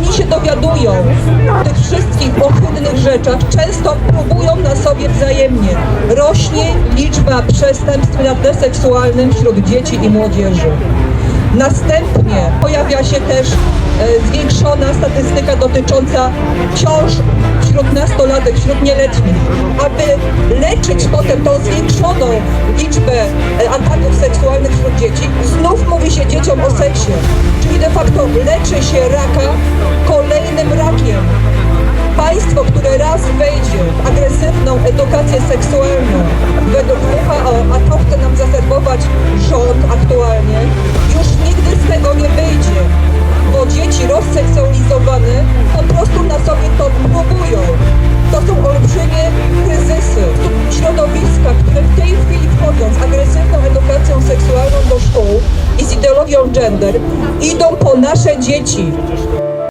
oni się dowiadują tych wszystkich ohydnych rzeczach, często próbują na sobie wzajemnie. Rośnie liczba przestępstw na tle seksualnym wśród dzieci i młodzieży. Następnie pojawia się też e, zwiększona statystyka dotycząca ciąż wśród nastolatek, wśród nieletnich. Aby leczyć potem tą zwiększoną liczbę e, ataków seksualnych wśród dzieci, znów mówi się dzieciom o seksie. Czyli de facto leczy się raka kolejnym rakiem. Państwo, które raz wejdzie w agresywną edukację seksualną według WHO, a to chce nam zaserwować rząd aktualnie, już nigdy z tego nie wyjdzie, bo dzieci rozseksualizowane po prostu na sobie to próbują. To są olbrzymie kryzysy. Ideologią gender, idą po nasze dzieci.